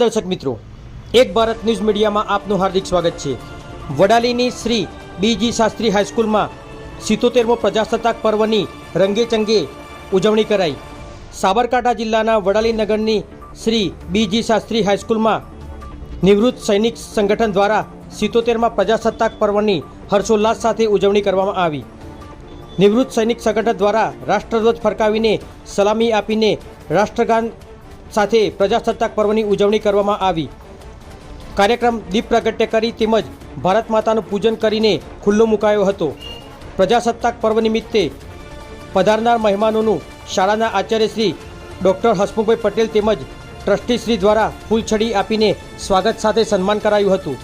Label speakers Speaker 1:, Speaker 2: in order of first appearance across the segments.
Speaker 1: દર્શક મિત્રો, એક ભારત ન્યૂઝ મીડિયામાં આપનું હાર્દિક સ્વાગત છે. વડાલીની શ્રી બીજી શાસ્ત્રી હાઈસ્કૂલમાં સિત્તોતેરમો પ્રજાસત્તાક પર્વની રંગેચંગે ઉજવણી કરાઈ. સાબરકાંઠા જિલ્લાના વડાલી નગરની શ્રી બીજી શાસ્ત્રી હાઈસ્કૂલમાં નિવૃત્ત સૈનિક સંગઠન દ્વારા સિત્તોતેરમાં પ્રજાસત્તાક પર્વની હર્ષોલ્લાસ સાથે ઉજવણી કરવામાં આવી. નિવૃત્ત સૈનિક સંગઠન દ્વારા રાષ્ટ્રધ્વજ ફરકાવીને સલામી આપીને રાષ્ટ્રગાન સાથે પ્રજાસત્તાક પર્વની ઉજવણી કરવામાં આવી. કાર્યક્રમ દીપ પ્રગટ્ય કરી તેમજ ભારત માતાનું પૂજન કરીને ખુલ્લો મુકાયો હતો. પ્રજાસત્તાક પર્વ નિમિત્તે પધારનાર મહેમાનોનું શાળાના આચાર્ય શ્રી ડૉક્ટર હસમુખભાઈ પટેલ તેમજ ટ્રસ્ટીશ્રી દ્વારા ફૂલછડી આપીને સ્વાગત સાથે સન્માન કરાયું હતું.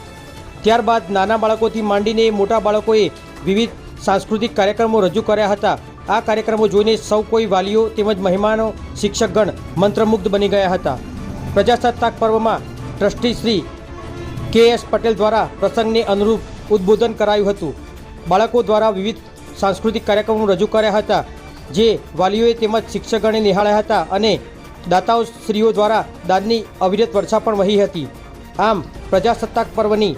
Speaker 1: ત્યારબાદ નાના બાળકોથી માંડીને મોટા બાળકોએ વિવિધ સાંસ્કૃતિક કાર્યક્રમો રજૂ કર્યા હતા. આ કાર્યક્રમો જોઈને સૌ કોઈ વાલીઓ તેમજ મહેમાનો શિક્ષકગણ મંત્રમુગ્ધ બની ગયા હતા. પ્રજાસત્તાક પર્વમાં ટ્રસ્ટી શ્રી કે એસ પટેલ દ્વારા પ્રસંગને અનુરૂપ ઉદ્બોધન કરાયું હતું. બાળકો દ્વારા વિવિધ સાંસ્કૃતિક કાર્યક્રમો રજૂ કર્યા હતા, જે વાલીઓએ તેમજ શિક્ષકગણે નિહાળ્યા હતા અને દાતાઓ શ્રીઓ દ્વારા દાનની અવિરત વર્ષા પણ વહી હતી. આમ, પ્રજાસત્તાક પર્વની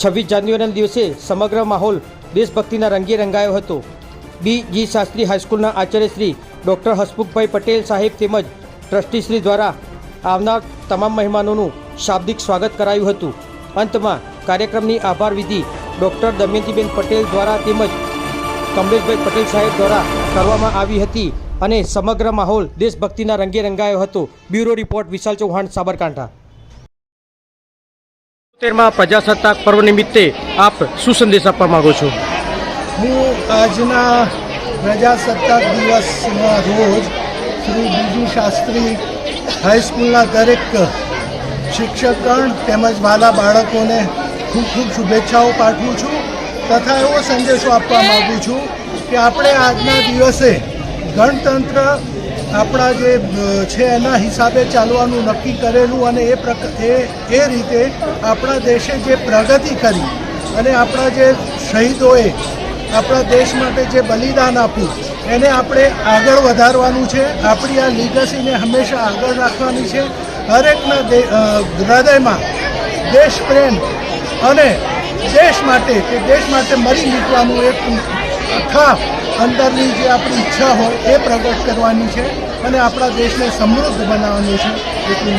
Speaker 1: છવ્વીસ જાન્યુઆરીના દિવસે સમગ્ર માહોલ દેશભક્તિના રંગે રંગાયો હતો. બી જી શાસ્ત્રી હાઈસ્કૂલના આચાર્ય શ્રી ડૉક્ટર હસમુખભાઈ પટેલ સાહેબ તેમજ ટ્રસ્ટીશ્રી દ્વારા આવનાર તમામ મહેમાનોનું શાબ્દિક સ્વાગત કરાયું હતું. અંતમાં કાર્યક્રમની આભાર વિધિ ડૉક્ટર દમયંતીબેન પટેલ દ્વારા તેમજ કમલેશભાઈ પટેલ સાહેબ દ્વારા કરવામાં આવી હતી અને સમગ્ર માહોલ દેશભક્તિના રંગે રંગાયો હતો. Bureau report Vishal Chauhan, Sabarkantha. તેરમાં પ્રજાસત્તાક પર્વ નિમિત્તે આપ શું સંદેશ આપવા માંગો છો?
Speaker 2: હું આજના પ્રજાસત્તાક દિવસના રોજ શ્રી બીજી શાસ્ત્રી હાઈસ્કૂલના દરેક શિક્ષકગણ તેમજ વાલા બાળકોને ખૂબ ખૂબ શુભેચ્છાઓ પાઠવું છું તથા એવો સંદેશો આપવા માગું છું કે આપણે આજના દિવસે ગણતંત્ર આપણા જે છે એના હિસાબે ચાલવાનું નક્કી કરેલું અને એ પ્રક એ રીતે આપણા દેશે જે પ્રગતિ કરી અને આપણા જે શહીદોએ આપણા દેશ માટે જે બલિદાન આપ્યું, એને આપણે આગળ વધારવાનું છે. આપણી આ લીગસીને હંમેશા આગળ રાખવાની છે. હરેકના હૃદયમાં દેશ પ્રેમ અને દેશ માટે, કે દેશ માટે મરી નીકળવાનું એક અથા અંદરની જે આપણી ઈચ્છા હોય એ પ્રગટ કરવાની છે અને આપણા દેશને સમૃદ્ધ બનાવવાનું છે. એટલું